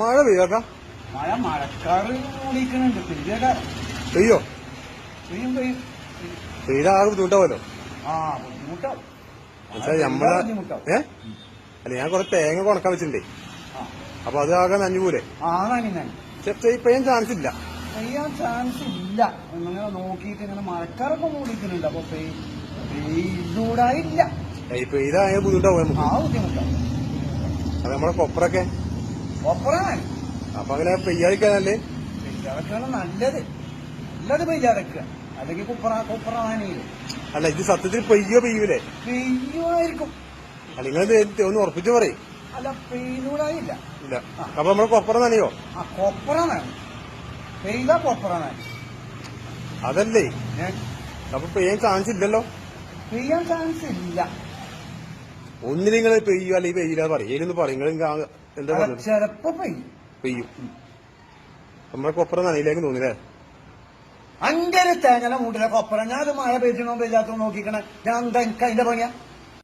മഴ പെയ്യാക്ക മഴ മഴക്കാറ് പെയ്യട. പെയ്യോ? പെയ്യും പെയ്യും. പെയ്ത ആകെ ബുദ്ധിമുട്ടാവല്ലോ ആ ബുദ്ധിമുട്ടാവും. നമ്മളെ ഏ? അല്ല ഞാൻ കൊറേ തേങ്ങ കൊണക്കാൻ വെച്ചിട്ടുണ്ടേ. അപ്പൊ അത് ആകെ നഞ്ഞു പോലെ പെയ്യാൻ ചാൻസ് ഇല്ല. പെയ്യാൻ ചാൻസ് ഇല്ല. ഇങ്ങനെ നോക്കിയിട്ട് ഇങ്ങനെ മഴക്കാറൊക്കെ മൂടിക്കുന്നുണ്ട് അപ്പൊ പെയ് പെയ്യൂടായില്ല ഈ പെയ്ത ആകെ ബുദ്ധിമുട്ടാവും ആ ബുദ്ധിമുട്ടാവും. അത് നമ്മളെ കൊപ്പറൊക്കെ ഒപ്പറാണ് അപ്പൊ അങ്ങനെ പെയ്യാതിരിക്കാനല്ലേ? പെയ്യാതൊക്കെയാണ് നല്ലത്. നല്ലത് പെയ്യാതൊക്കെ അല്ലെങ്കിൽ കുപ്പറ കുപ്പറാനിയില്ല അല്ല ഇത് സത്യത്തിൽ പെയ്യോ പെയ്യൂലേ? പെയ്യുമായിരിക്കും. അല്ലെങ്കിൽ ഒന്ന് ഉറപ്പിച്ചു പറയും. അല്ല പെയ്യൂടായില്ല ഇല്ല. അപ്പൊ നമ്മൾ കൊപ്പറ നനയോ? ആ കൊപ്പറ നന പെയ്ത കൊപ്പറ നന അതല്ലേ? അപ്പൊ പെയ്യാൻ ചാൻസ് ഇല്ലല്ലോ? പെയ്യാൻ ചാൻസ് ഇല്ല. ഒന്നിനും നിങ്ങൾ പെയ്യോ? അല്ലെങ്കിൽ പെയ്യില്ല പറയും. ഏതൊന്ന് പറയും. നിങ്ങൾ എന്താ അല്ല, പറഞ്ഞത്? ചെലപ്പോ പെയ്യും. പെയ്യും. നമ്മളെ കൊപ്പറ നനയിലേക്ക് തോന്നില്ലേ? അങ്ങനെ തേങ്ങല മൂട്ടിലെ കൊപ്പറ ഞാൻ അത് മഴ പെയ്യണോ പെയ്യാത്തോ നോക്കിക്കണേ. ഞാൻ എന്താ എനിക്ക് അതിന്റെ പണിയാ?